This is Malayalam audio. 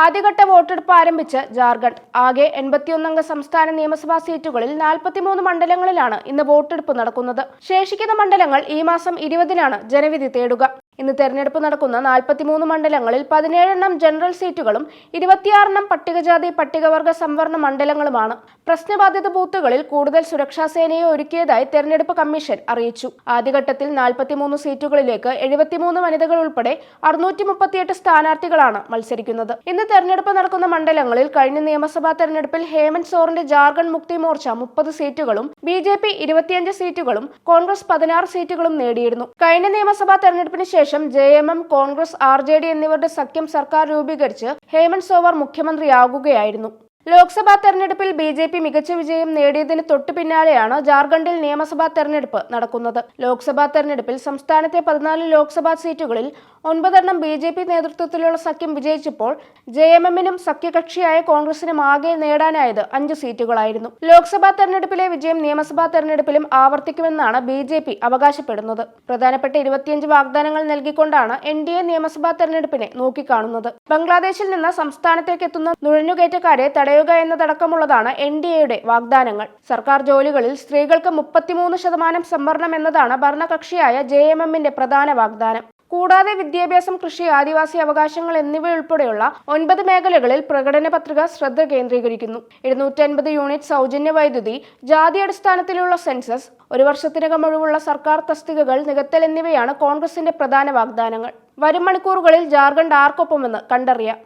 ആദ്യഘട്ട വോട്ടെടുപ്പ് ആരംഭിച്ച് ജാർഖണ്ഡ്. ആകെ എൺപത്തിയൊന്നംഗ സംസ്ഥാന നിയമസഭാ സീറ്റുകളിൽ നാൽപ്പത്തിമൂന്ന് മണ്ഡലങ്ങളിലാണ് ഇന്ന് വോട്ടെടുപ്പ് നടക്കുന്നത്. ശേഷിക്കുന്ന മണ്ഡലങ്ങൾ ഈ മാസം ഇരുപതിനാണ് ജനവിധി തേടുക. ഇന്ന് തെരഞ്ഞെടുപ്പ് നടക്കുന്ന നാൽപ്പത്തിമൂന്ന് മണ്ഡലങ്ങളിൽ പതിനേഴെണ്ണം ജനറൽ സീറ്റുകളും ഇരുപത്തിയാറെണ്ണം പട്ടികജാതി പട്ടികവർഗ സംവരണ മണ്ഡലങ്ങളുമാണ്. പ്രശ്നബാധിത ബൂത്തുകളിൽ കൂടുതൽ സുരക്ഷാ സേനയെ ഒരുക്കിയതായി തെരഞ്ഞെടുപ്പ് കമ്മീഷൻ അറിയിച്ചു. ആദ്യഘട്ടത്തിൽ നാൽപ്പത്തിമൂന്ന് സീറ്റുകളിലേക്ക് എഴുപത്തിമൂന്ന് വനിതകൾ ഉൾപ്പെടെ അറുന്നൂറ്റി മുപ്പത്തിയെട്ട് സ്ഥാനാർത്ഥികളാണ് മത്സരിക്കുന്നത്. ഇന്ന് തെരഞ്ഞെടുപ്പ് നടക്കുന്ന മണ്ഡലങ്ങളിൽ കഴിഞ്ഞ നിയമസഭാ തെരഞ്ഞെടുപ്പിൽ ഹേമന്ത് സോറിന്റെ ജാർഖണ്ഡ് മുക്തി മോർച്ച മുപ്പത് സീറ്റുകളും ബി ജെ പി ഇരുപത്തിയഞ്ച് സീറ്റുകളും കോൺഗ്രസ് പതിനാറ് സീറ്റുകളും നേടിയിരുന്നു. കഴിഞ്ഞ നിയമസഭാ തെരഞ്ഞെടുപ്പിന് ശേഷം J M M Congress R J D എന്നിവരുടെ സഖ്യം സർക്കാർ രൂപീകരിച്ച് ഹേമന്ത് സോവർ മുഖ്യമന്ത്രിയാകുകയായിരുന്നു. ലോക്സഭാ തെരഞ്ഞെടുപ്പിൽ ബി ജെ പി മികച്ച വിജയം നേടിയതിന് തൊട്ടു പിന്നാലെയാണ് ജാർഖണ്ഡിൽ നിയമസഭാ തെരഞ്ഞെടുപ്പ് നടക്കുന്നത്. ലോക്സഭാ തെരഞ്ഞെടുപ്പിൽ സംസ്ഥാനത്തെ പതിനാല് ലോക്സഭാ സീറ്റുകളിൽ ഒൻപതെണ്ണം ബി ജെ പി നേതൃത്വത്തിലുള്ള സഖ്യം വിജയിച്ചപ്പോൾ ജെ എം എമ്മിനും സഖ്യകക്ഷിയായ കോൺഗ്രസിനും ആകെ നേടാനായത് അഞ്ച് സീറ്റുകളായിരുന്നു. ലോക്സഭാ തെരഞ്ഞെടുപ്പിലെ വിജയം നിയമസഭാ തെരഞ്ഞെടുപ്പിലും ആവർത്തിക്കുമെന്നാണ് ബി ജെ പി അവകാശപ്പെടുന്നത്. പ്രധാനപ്പെട്ട ഇരുപത്തിയഞ്ച് വാഗ്ദാനങ്ങൾ നൽകിക്കൊണ്ടാണ് എൻ ഡി എ നിയമസഭാ തെരഞ്ഞെടുപ്പിനെ നോക്കിക്കാണുന്നത്. ബംഗ്ലാദേശിൽ നിന്ന് സംസ്ഥാനത്തേക്ക് എത്തുന്ന നുഴഞ്ഞുകയറ്റക്കാരെ തടയുക എന്നതടക്കമുള്ളതാണ് എൻ ഡി എയുടെ വാഗ്ദാനങ്ങൾ. സർക്കാർ ജോലികളിൽ സ്ത്രീകൾക്ക് മുപ്പത്തിമൂന്ന് ശതമാനം സംവരണം എന്നതാണ് ഭരണകക്ഷിയായ ജെ എം എമ്മിന്റെ പ്രധാന വാഗ്ദാനം. കൂടാതെ വിദ്യാഭ്യാസം കൃഷി ആദിവാസി അവകാശങ്ങൾ എന്നിവയുൾപ്പെടെയുള്ള ഒൻപത് മേഖലകളിൽ പ്രകടന പത്രിക ശ്രദ്ധ കേന്ദ്രീകരിക്കുന്നു. എഴുന്നൂറ്റൻപത് യൂണിറ്റ് സൗജന്യ വൈദ്യുതി ജാതി അടിസ്ഥാനത്തിലുള്ള സെൻസസ് ഒരു വർഷത്തിനകം ഒഴിവുള്ള സർക്കാർ തസ്തികകൾ നികത്തൽ എന്നിവയാണ് കോൺഗ്രസിന്റെ പ്രധാന വാഗ്ദാനങ്ങൾ. വരും മണിക്കൂറുകളിൽ ജാർഖണ്ഡ് ആർക്കൊപ്പമെന്ന് കണ്ടറിയാം.